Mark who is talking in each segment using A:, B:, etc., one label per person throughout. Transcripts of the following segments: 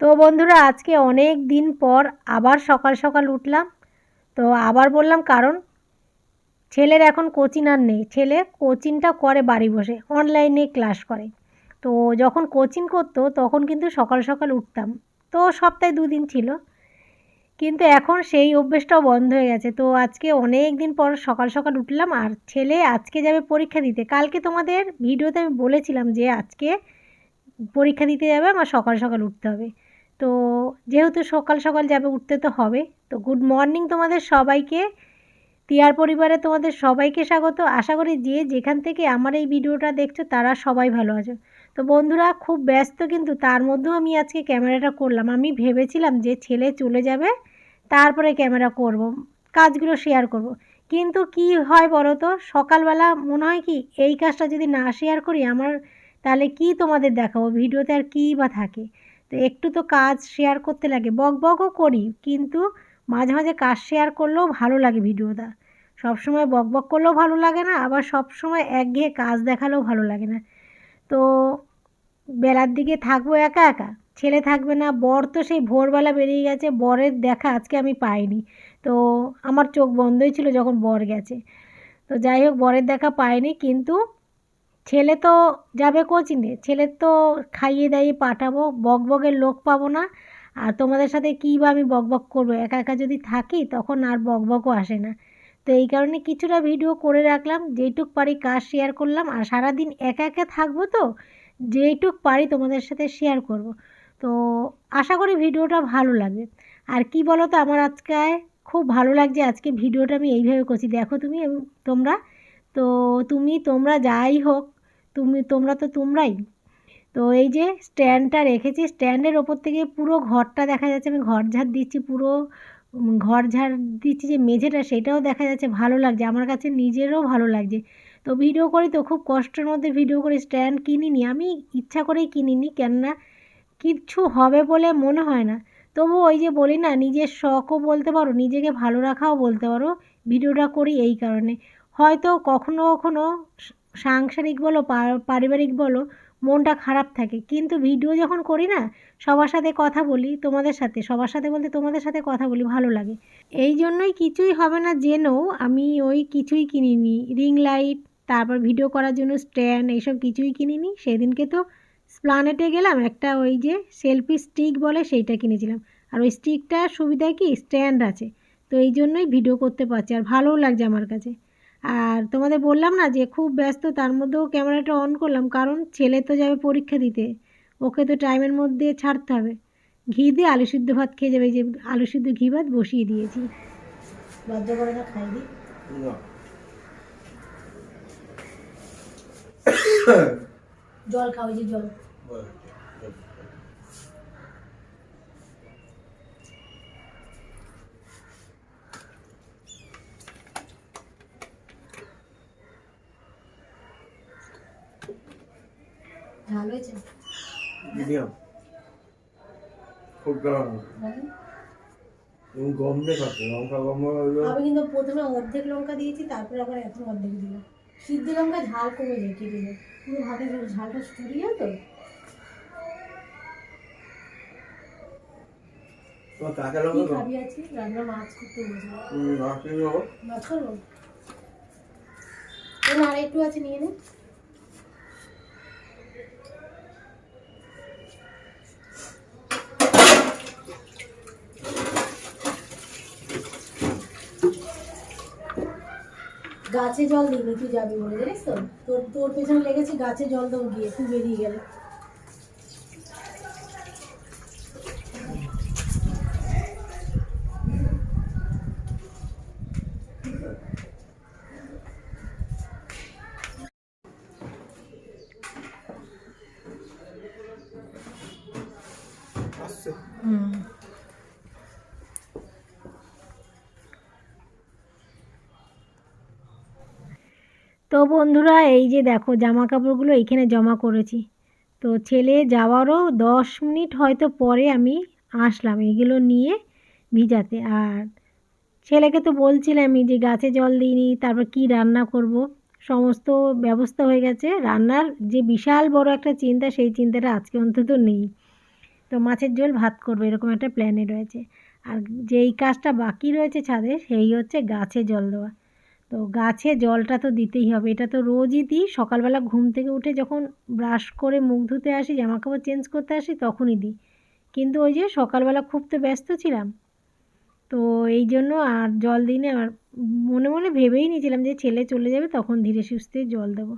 A: তো বন্ধুরা, আজকে অনেক দিন পর আবার সকাল সকাল উঠলাম। তো আবার বললাম, কারণ ছেলের এখন কোচিং আর নেই। ছেলে কোচিংটা করে বাড়ি বসে, অনলাইনে ক্লাস করে। তো যখন কোচিং করতো, তখন কিন্তু সকাল সকাল উঠতাম। তো সপ্তাহে দুদিন ছিল। কিন্তু এখন সেই অভ্যেসটাও বন্ধ হয়ে গেছে। তো আজকে অনেক দিন পর সকাল সকাল উঠলাম, আর ছেলে আজকে যাবে পরীক্ষা দিতে। কালকে তোমাদের ভিডিওতে আমি বলেছিলাম যে আজকে পরীক্ষা দিতে যাবে, আমার সকাল সকাল উঠতে হবে। তো যেহেতু সকাল সকাল যাবে, উঠতে তো হবে। তো গুড মর্নিং তোমাদের সবাইকে। টিয়ার পরিবারে তোমাদের সবাইকে স্বাগত। আশা করি যে যেখান থেকে আমার এই ভিডিওটা দেখছ, তারা সবাই ভালো আছো। তো বন্ধুরা, খুব ব্যস্ত কিন্তু, তার মধ্যেও আমি আজকে ক্যামেরাটা করলাম। আমি ভেবেছিলাম যে ছেলে চলে যাবে, তারপরে ক্যামেরা করব, কাজগুলো শেয়ার করব। কিন্তু কি হয় বলো তো সকালবেলা মনে হয় কি, এই কাজটা যদি না শেয়ার করি, আমার তাহলে কি তোমাদের দেখাবো? ভিডিওতে আর কী বা থাকে? তো একটু তো কাজ শেয়ার করতে লাগে, বক বকও করি, কিন্তু মাঝে মাঝে কাজ শেয়ার করলেও ভালো লাগে ভিডিওটা। সবসময় বক বক করলেও ভালো লাগে না, আবার সব সময় একঘেয়ে কাজ দেখালেও ভালো লাগে না। তো বেলার দিকে থাকব একা একা, ছেলে থাকবে না, বর তো সেই ভোরবেলা বেরিয়ে গেছে, বরের দেখা আজকে আমি পাইনি। তো আমার চোখ বন্ধই ছিল যখন বর গেছে। তো যাই হোক, বরের দেখা পাইনি, কিন্তু ছেলে তো যাবে কোচিংয়ে ছেলের তো খাইয়ে দাইয়ে পাঠাবো, বক বকের লোক পাবো না। আর তোমাদের সাথে কী বা আমি বক বক করব? একা একা যদি থাকি তখন আর বক বকও আসে না। তো এই কারণে কিছুটা ভিডিও করে রাখলাম, যেইটুক পারি কাজ শেয়ার করলাম। আর সারাদিন একা একা থাকব তো, যেইটুক পারি তোমাদের সাথে শেয়ার করব। তো আশা করি ভিডিওটা ভালো লাগবে। আর কি বলো তো আমার আজকে খুব ভালো লাগছে আজকে ভিডিওটা আমি এইভাবে করছি। দেখো তুমি তোমরা। তো তুমি, তোমরা যাই হোক তুমি, তোমরা তো তোমরাই। তো এই যে স্ট্যান্ডটা রেখেছি, স্ট্যান্ডের ওপর থেকে পুরো ঘরটা দেখা যাচ্ছে, আমি ঘর ঝাড় দিচ্ছি, পুরো ঘর ঝাড় দিচ্ছি যে মেঝেটা, সেটাও দেখা যাচ্ছে ভালো লাগছে, আমার কাছে নিজেরও ভালো লাগছে। তো ভিডিও করি তো, খুব কষ্টের মধ্যে ভিডিও করি, স্ট্যান্ড কিনিনি, আমি ইচ্ছা করেই কিনিনি, কেননা কিচ্ছু হবে বলে মনে হয় না। তবু ওই যে বলি না, নিজের শখও বলতে পারো, নিজেকে ভালো রাখাও বলতে পারো, ভিডিওটা করি এই কারণে। হয়তো কখনো কখনো সাংসারিক বলো পারিবারিক বলো, মনটা খারাপ থাকে। কিন্তু ভিডিও যখন করি না, সবার সাথে কথা বলি তোমাদের সাথে, সবার সাথে বলতে তোমাদের সাথে কথা বলি ভালো লাগে। এই জন্যই কিছুই হবে না জেনেও আমি ওই কিছুই কিনিনি। রিং লাইট, তারপর ভিডিও করার জন্য স্ট্যান্ড, এইসব কিছুই কিনিনি। সেদিনকে তো স্প্লানেটে গেলাম, একটা ওই যে সেলফি স্টিক বলে সেইটা কিনেছিলাম। আর ওই স্টিকটার সুবিধা কি? স্ট্যান্ড আছে। তো এই জন্যই ভিডিও করতে পারছি। আর ভালোও লাগছে আমার কাছে। আর তোমাদের বললাম না যে খুব ব্যস্ত তার মধ্যেও ক্যামেরাটা অন করলাম কারণ ছেলে তো যাবে পরীক্ষা দিতে। ওকে তো টাইমের মধ্যে ছাড়তে হবে। ঘি দিয়ে আলু সিদ্ধ ভাত খেয়ে যাবে যে আলু সিদ্ধ ঘি ভাত বসিয়ে দিয়েছি। লজ্জা করে না খাই জল খাও যে জল। ঝাল হয়েছে
B: মিডিয়াম। খুব গরম। এবং গম দিয়ে খাচ্ছে। লঙ্কা গম
A: আমি কিন্তু প্রথমে অর্ধেক লঙ্কা দিয়েছি তারপরে আবার এখন অর্ধেক দিলাম। সিদ্ধ লঙ্কা ঝাল কমে যায় কেটে যায়। পুরো ভাতে ঝালটা ছড়িয়ে তো?
B: কাঁচা লঙ্কা
A: খাবি আছে রান্না মাছ করতে আর একটু আছে নিয়ে নে। গাছে জল দিবি তুই যাবি বলে জানিস তো? তোর তোর পেছনে লেগেছে গাছে জল দেবো গিয়ে তুই বেরিয়ে গেলে। হুম। তো বন্ধুরা, এই যে দেখো জামা কাপড়গুলো এইখানে জমা করেছি। তো ছেলে যাওয়ারও দশ মিনিট হয়তো পরে আমি আসলাম এগুলো নিয়ে ভিজাতে। আর ছেলেকে তো বলছিলামই যে গাছে জল দিইনি, তারপর কি রান্না করব? সমস্ত ব্যবস্থা হয়ে গেছে। রান্নার যে বিশাল বড় একটা চিন্তা, সেই চিন্তাটা আজকে অন্তত নেই। তো মাছের ঝোল ভাত করব, এরকম একটা প্ল্যানে রয়েছে। আর যেই কাজটা বাকি রয়েছে ছাদে, সেই হচ্ছে গাছে জল দেওয়া। তো গাছে জলটা তো দিতেই হবে। এটা তো রোজই দিই। সকালবেলা ঘুম থেকে উঠে যখন ব্রাশ করে মুখ ধুতে আসি জামা কাপড় চেঞ্জ করতে আসি, তখনই দিই। কিন্তু ওই যে সকালবেলা খুব তো ব্যস্ত ছিলাম। তো এই জন্য আর জল দিই না আর মনে মনে ভেবেই নিয়েছিলাম যে ছেলে চলে যাবে, তখন ধীরে সুস্থে জল দেবো।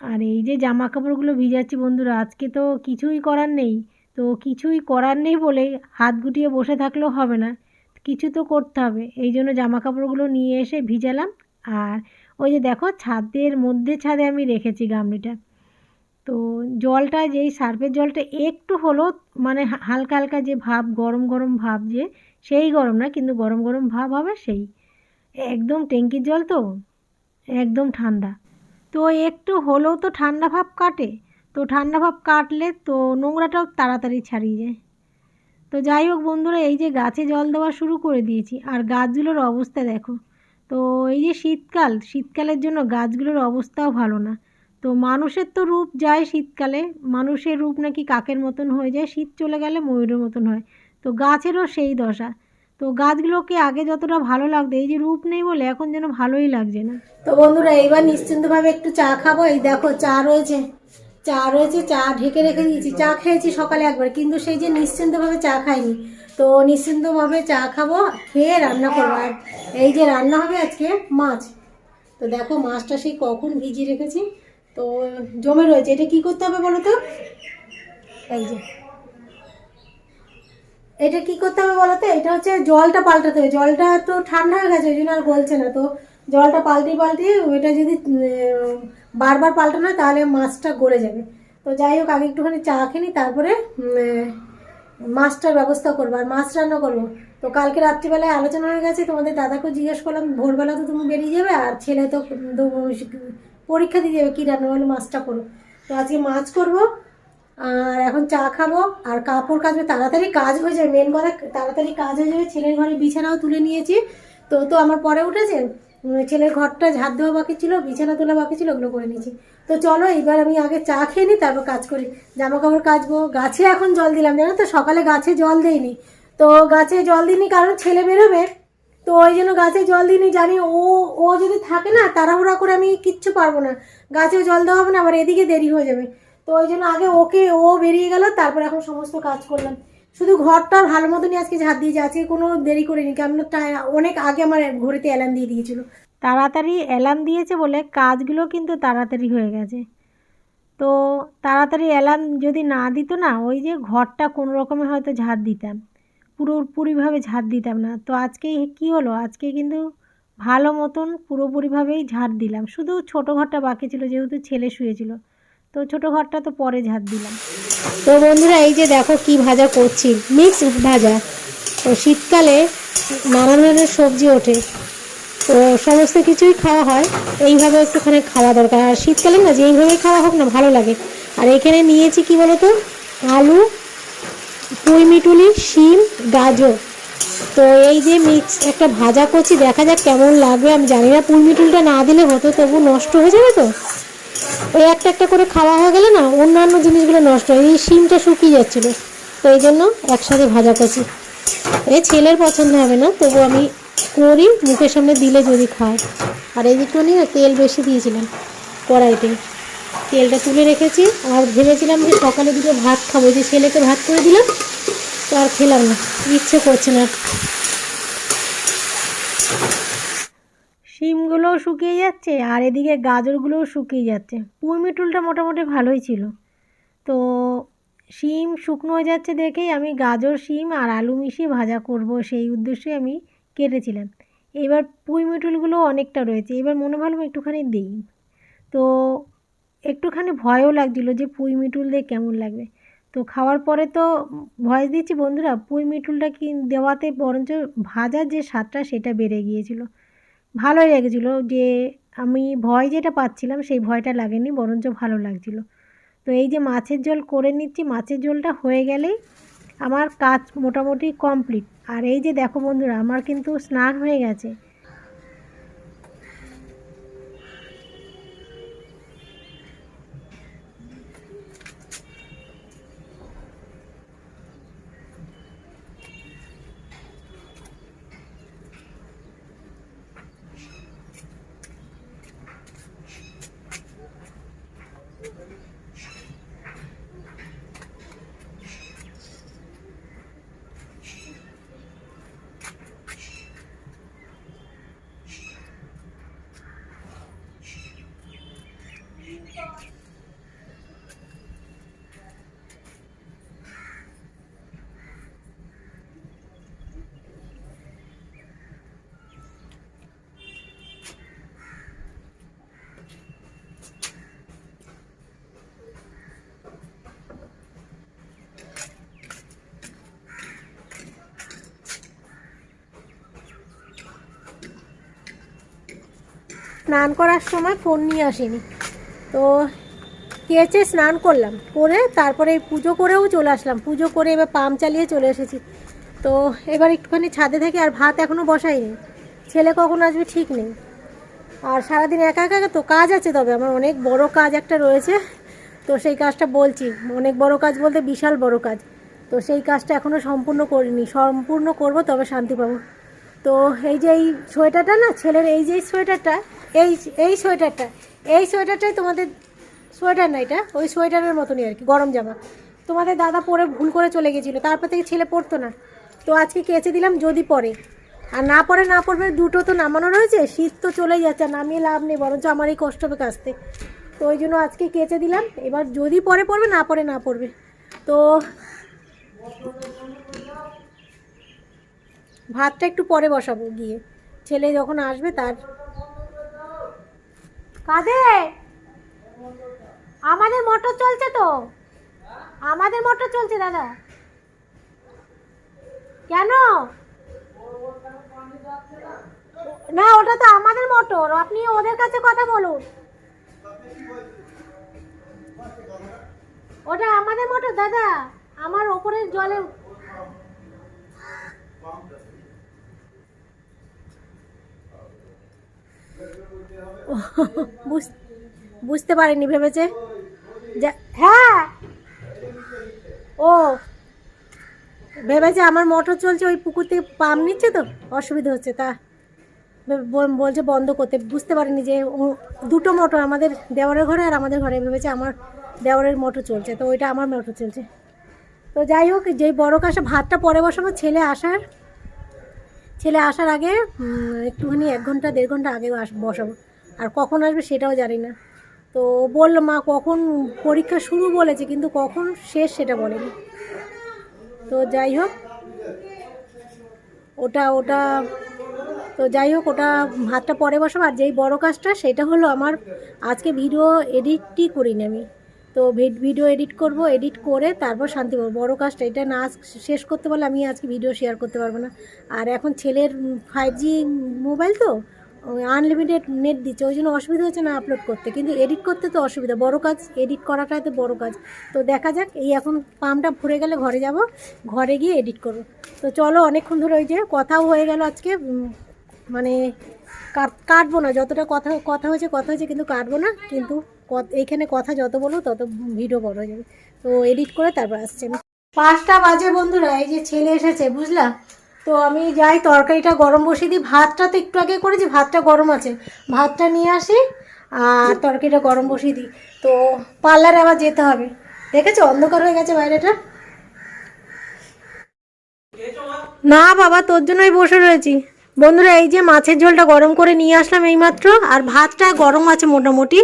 A: আর এই যে জামা কাপড়গুলো ভিজাচ্ছি বন্ধুরা, আজকে তো কিছুই করার নেই। তো কিছুই করার নেই বলে হাত গুটিয়ে বসে থাকলেও হবে না। কিছু তো করতে হবে। এই জন্য জামা কাপড়গুলো নিয়ে এসে ভিজালাম। আর ওই যে দেখো, ছাদের মধ্যে ছাদে আমি রেখেছি গামলিটা। তো জলটা যেই সার্ফের জলটা একটু হলো মানে হালকা হালকা যে ভাব, গরম গরম ভাব যে, সেই গরম না, কিন্তু গরম গরম ভাব হবে সেই। একদম ট্যাঙ্কির জল তো, একদম ঠান্ডা। তো একটু হলেও তো ঠান্ডা ভাব কাটে। তো ঠান্ডা ভাব কাটলে তো নোংরাটাও তাড়াতাড়ি ছাড়িয়ে যায়। তো যাই হোক বন্ধুরা, এই যে গাছে জল দেওয়া শুরু করে দিয়েছি। আর গাছগুলোর অবস্থা দেখো। তো এই যে শীতকাল, শীতকালের জন্য গাছগুলোর অবস্থাও ভালো না। তো মানুষের তো রূপ যায় শীতকালে। মানুষের রূপ নাকি কাকের মতন হয়ে যায়? শীত চলে গেলে ময়ূরের মতন হয়। তো গাছেরও সেই দশা। তো গাছগুলোকে আগে যতটা ভালো লাগতো, এই যে রূপ নেই বলে এখন যেন ভালোই লাগছে না। তো বন্ধুরা, এইবার নিশ্চিন্তভাবে একটু চা খাব। এই দেখো, চা রয়েছে। চা রয়েছে, চা ঢেকে রেখে দিয়েছি। চা খেয়েছি সকালে একবার, কিন্তু সেই যে নিশ্চিন্তভাবে চা খাইনি, তো নিশ্চিন্তভাবে চা খাব, খেয়ে রান্না করব। আর এই যে রান্না হবে আজকে মাছ। তো দেখো মাছটা সেই কখন ভিজিয়ে রেখেছি, তো জমে রয়েছে। এটা কি করতে হবে বলো তো? এই যে। এটা কি করতে হবে বলো তো? এটা হচ্ছে জলটা পাল্টাতে হবে। জলটা তো ঠান্ডা হয়ে গেছে, ওই জন্য আর গলছে না। তো জলটা পাল্টে পাল্টে ওইটা যদি বারবার পাল্টানো হয় তাহলে মাছটা গলে যাবে। তো যাই হোক আগে একটুখানি চা খেনি তারপরে মাছটার ব্যবস্থা করব আর মাছ রান্না করব। তো কালকে রাত্রিবেলায় আলোচনা হয়ে গেছে তোমাদের দাদাকেও জিজ্ঞেস করলাম ভোরবেলা তো তুমি বেরিয়ে যাবে আর ছেলে তো পরীক্ষা দিয়ে যাবে কী রান্না হলে মাছটা করো। তো আজকে মাছ করব আর এখন চা খাব আর কাপড় কাচবে তাড়াতাড়ি কাজ হয়ে যাবে। মেন কথা তাড়াতাড়ি কাজ হয়ে যাবে ছেলের ঘরে বিছানাও তুলে নিয়েছি। তো তো আমার পরে উঠেছে? উম, ছেলের ঘরটা ঝাড় দেওয়া বাকি ছিল, বিছানা তোলা বাকি ছিল, ওগুলো করে নিয়েছি। তো চলো এবার আমি আগে চা খেয়ে নিই, তারপর কাজ করি। জামা কাপড় কাচবো। গাছে এখন জল দিলাম, জানো তো? সকালে গাছে জল দেইনি। তো গাছে জল দিইনি কারণ ছেলে বেরোবে। তো ওই জন্য গাছে জল দিইনি, জানি ও ও যদি থাকে না, তাড়াহুড়া করে আমি কিচ্ছু পারব না। গাছেও জল দেওয়া হবে না, আবার এদিকে দেরি হয়ে যাবে। তো ওই জন্য আগে ওকে, ও বেরিয়ে গেল, তারপর এখন সমস্ত কাজ করলাম। শুধু ঘরটা ভালো মতনই আজকে ঝাড় দিয়েছে আজকে কোনো দেরি করিনি কেমন অনেক আগে আমার ঘড়িতে অ্যালার্ম দিয়ে দিয়েছিল। তাড়াতাড়ি অ্যালার্ম দিয়েছে বলে কাজগুলো কিন্তু তাড়াতাড়ি হয়ে গেছে। তো তাড়াতাড়ি অ্যালার্ম যদি না দিত না, ওই যে ঘরটা কোনো রকমে হয়তো ঝাড় দিতাম। পুরোপুরিভাবে ঝাড় দিতাম না। তো আজকে কি হলো? আজকে কিন্তু ভালো মতন পুরোপুরিভাবেই ঝাড় দিলাম। শুধু ছোটো ঘরটা বাকি ছিল, যেহেতু ছেলে শুয়েছিল। তো ছোটো ঘরটা তো পরে ঝাড় দিলাম। তো বন্ধুরা, এই যে দেখো কি ভাজা করছি। মিক্স ভাজা। তো শীতকালে নানা ধরনের সবজি ওঠে। তো সমস্ত কিছুই খাওয়া হয়। এইভাবে একটুখানি খাওয়া দরকার। আর শীতকালে না যেইভাবে খাওয়া হোক না, ভালো লাগে। আর এখানে নিয়েছি কি বলতো? আলু, পুঁই মিটুলি, শিম, গাজর। তো এই যে মিক্স একটা ভাজা করছি, দেখা যাক কেমন লাগবে আমি জানি না, পুঁই মিটুলটা না দিলে হতো, তবু নষ্ট হয়ে যাবে তো? ওই একটা একটা করে খাওয়া হয়ে গেলে না অন্যান্য জিনিসগুলো নষ্ট হয়। এই শিমটা শুকিয়ে যাচ্ছিল। তো এই জন্য একসাথে ভাজা করছি। এই ছেলের পছন্দ হবে না, তবু আমি করি, মুখের সামনে দিলে যদি খায়। আর এই দিকটুখানি না তেল বেশি দিয়েছিলাম কড়াইতে। তেলটা তুলে রেখেছি, আর ভেবেছিলাম যে সকালে দুটো ভাত খাব। যে ছেলেকে ভাত করে দিলাম, তো আর খেলাম না। ইচ্ছে করছে না। শিমগুলোও শুকিয়ে যাচ্ছে আর এদিকে গাজরগুলোও শুকিয়ে যাচ্ছে। পুঁই মিটুলটা মোটামুটি ভালোই ছিল। তো শিম শুকনো হয়ে যাচ্ছে দেখেই আমি গাজর, শিম আর আলু মিশিয়ে ভাজা করব সেই উদ্দেশ্যে আমি কেটেছিলাম। এবার পুঁই মিটুলগুলো অনেকটা রয়েছে। এবার মনে ভাবলাম একটুখানি দিই। তো একটুখানি ভয়ও লাগছিল যে পুঁই মিটুল দিয়ে কেমন লাগবে। তো খাওয়ার পরে তো ভয় দিচ্ছি বন্ধুরা, পুঁই মিটুলটা কি দেওয়াতে বরঞ্চ ভাজার যে স্বাদটা সেটা বেড়ে গিয়েছিল। ভালোই লেগেছিলো যে আমি ভয় যেটা পাচ্ছিলাম সেই ভয়টা লাগেনি, বরঞ্চ ভালো লাগছিল। তো এই যে মাছের জল করে নিচ্ছি, মাছের জলটা হয়ে গেলেই আমার কাজ মোটামুটি কমপ্লিট আর এই যে দেখো বন্ধুরা, আমার কিন্তু স্নান হয়ে গেছে। স্নান করার সময় ফোন নিয়ে আসিনি। তো কেচে স্নান করলাম, করে তারপরে পুজো করেও চলে আসলাম। পুজো করে এবার পাম্প চালিয়ে চলে এসেছি। তো এবার একটুখানি ছাদে থেকে আর ভাত এখনও বসাইনি। ছেলে কখন আসবে ঠিক নেই। আর সারাদিন একা একা তো কাজ আছে তবে, আমার অনেক বড় কাজ একটা রয়েছে। তো সেই কাজটা বলছি, অনেক বড় কাজ বলতে বিশাল বড় কাজ। তো সেই কাজটা এখনও সম্পূর্ণ করিনি, সম্পূর্ণ করব তবে শান্তি পাবো। তো এই যে এই সোয়েটারটা না, ছেলের এই যে সোয়েটারটা, এই এই সোয়েটারটা, এই সোয়েটারটাই তোমাদের সোয়েটার না এটা? ওই সোয়েটারের মতনই আর কি, গরম জামা। তোমাদের দাদা পরে ভুল করে চলে গেছিল, তারপর থেকে ছেলে পরতো না। তো আজকে কেচে দিলাম, যদি পরে। আর না পরে, না পড়বে দুটো তো নামানো রয়েছে, শীত তো চলেই যাচ্ছে নামিয়ে লাভ নেই, বরঞ্চ আমার এই কষ্ট হবে কাচতে। তো ওই জন্য আজকে কেচে দিলাম, এবার যদি পরে পড়বে না পরে না পড়বে তো ভাতটা একটু পরে বসাবো গিয়ে। ছেলে যখন আসবে তার কাদে? আমাদের মোটর চলছে তো। আমাদের মোটর চলছে, দাদা। কেন? না, ওটা তো আমাদের মোটর। আপনি ওদের কাছে কথা বলুন। ওটা আমাদের মোটর, দাদা। আমার ওপরের জলে বুঝতে পারেনি ভেবেছে হ্যাঁ। ও ভেবেছে আমার মোটর চলছে ওই পুকুর থেকে পাম্প নিচ্ছে তো? অসুবিধা হচ্ছে তা বলছে বন্ধ করতে। বুঝতে পারিনি যে দুটো মোটর আমাদের দেওয়ারের ঘরে আর আমাদের ঘরে। ভেবেছে আমার দেওয়ারের মোটর চলছে তো ওইটা আমার মোটর চলছে। তো যাই হোক যেই বড় কাছে ভাতটা পরে বসাবো ছেলে আসার ছেলে আসার আগে একটুখানি এক ঘণ্টা, দেড় ঘণ্টা আগে আস, বসাবো। আর কখন আসবে সেটাও জানি না। তো বলল, মা, কখন পরীক্ষা শুরু বলেছে, কিন্তু কখন শেষ সেটা বলেনি। তো যাই হোক, ওটা ওটা, তো যাই হোক, ওটা ভাতটা পরে বসাবো। আর যেই বড় কাজটা, সেটা হলো আমার, আজকে ভিডিও এডিটই করিনি আমি। তো ভিডিও এডিট করব এডিট করে তারপর শান্তি পাবো। বড় কাজটা এটা না শেষ করতে পারলে আমি আজকে ভিডিও শেয়ার করতে পারব না। আর এখন ছেলের ফাইভ জি মোবাইল তো আনলিমিটেড নেট দিচ্ছে, ওই জন্য অসুবিধা হচ্ছে না আপলোড করতে। কিন্তু এডিট করতে তো অসুবিধা, বড় কাজ এডিট করাটাই তো বড় কাজ। তো দেখা যাক, এই এখন পাম্পটা ভরে গেলে ঘরে যাব, ঘরে গিয়ে এডিট করব। তো চলো অনেকক্ষণ ধরে ওই যে কথাও হয়ে গেল আজকে মানে কাট- কাটবো না, যতটা কথা কথা হয়েছে কথা হয়েছে, কিন্তু কাটবো না, কিন্তু এইখানে কথা যত বলব তত ভিডিও বড় হয়ে যাবে। তো এডিট করে তারপর আসছে পাঁচটা বাজে বন্ধুরা, এই যে ছেলে এসেছে, বুঝলা? তো আমি যাই, তরকারিটা গরম বসিয়ে দিই। ভাতটা তো একটু আগে করেছি, ভাতটা গরম আছে। ভাতটা নিয়ে আসি আর তরকারিটা গরম বসিয়ে দিই। তো পার্লারে আবার যেতে হবে। দেখেছ? অন্ধকার হয়ে গেছে বাইরেটা? না বাবা, তোর জন্যই বসে রয়েছি। বন্ধুরা, এই যে মাছের ঝোলটা গরম করে নিয়ে আসলাম এইমাত্র, আর ভাতটা গরম আছে মোটামুটি।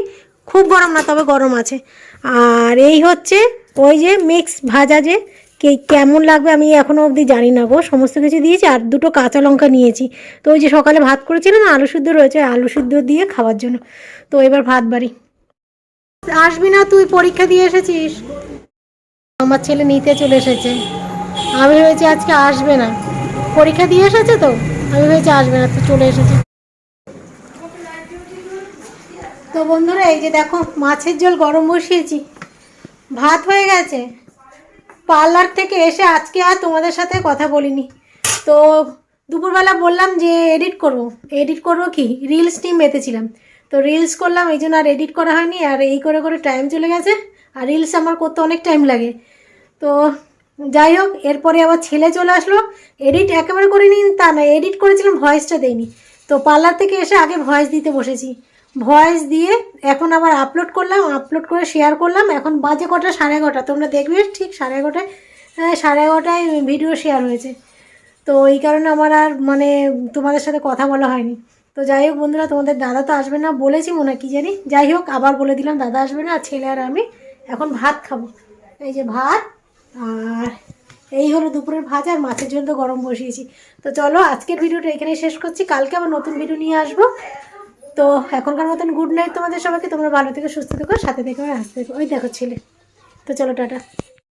A: খুব গরম না, তবে গরম আছে। আর এই হচ্ছে ওই যে মিক্স ভাজা যে, কে কেমন লাগবে আমি এখনও অবধি জানি না গো, সমস্ত কিছু দিয়েছি আর দুটো কাঁচা লঙ্কা নিয়েছি। তো ওই যে সকালে ভাত করেছিলাম, আলু সিদ্ধ রয়েছে, আলু সিদ্ধ দিয়ে খাওয়ার জন্য। তো এবার ভাত বাড়ি। আসবি না তুই, পরীক্ষা দিয়ে এসেছিস? আমার ছেলে নিতে চলে এসেছে। আমি ভেবেছি আজকে আসবে না। পরীক্ষা দিয়ে এসেছে তো? আমি ভেবেছি আসবে না, তো চলে এসেছে। তো বন্ধুরা, এই যে দেখো, মাছের ঝোল গরম বসিয়েছি। ভাত হয়ে গেছে। পার্লার থেকে এসে আজকে আর তোমাদের সাথে কথা বলিনি। তো দুপুরবেলা বললাম যে এডিট করব। এডিট করব কি? রিলস টিম মেতেছিলাম তো রিলস করলাম, এই জন্য আর এডিট করা হয়নি। আর এই করে করে টাইম চলে গেছে। আর রিলস আমার করতে অনেক টাইম লাগে। তো যাই হোক, এরপরে আবার ছেলে চলে আসলো। এডিট একেবারে করিনি তা না এডিট করেছিলাম ভয়েসটা দেইনি। তো পার্লার থেকে এসে আগে ভয়েস দিতে বসেছি। ভয়েস দিয়ে এখন আবার আপলোড করলাম আপলোড করে শেয়ার করলাম। এখন বাজে কটা? সাড়ে এগারোটা। তোমরা দেখবে ঠিক সাড়ে এগারোটায় সাড়ে এগারোটায় ভিডিও শেয়ার হয়েছে। তো এই কারণে আমার আর মানে তোমাদের সাথে কথা বলা হয়নি। তো যাই হোক বন্ধুরা, তোমাদের দাদা তো আসবে না বলেছি মনে কি জানি। যাই হোক, আবার বলে দিলাম, দাদা আসবে না আর ছেলে আর আমি এখন ভাত খাব। এই যে ভাত, আর এই হলো দুপুরের ভাজা, আর মাছের ঝোল তো গরম বসিয়েছি। তো চলো, আজকের ভিডিওটা এখানেই শেষ করছি। কালকে আবার নতুন ভিডিও নিয়ে আসব। তো এখনকার মতন গুড নাইট তোমাদের সবাইকে। তোমরা ভালো থেকে, সুস্থ থেকো, সাথে থেকে আসতে ওই দেখো ছেলে। তো চলো, টাটা।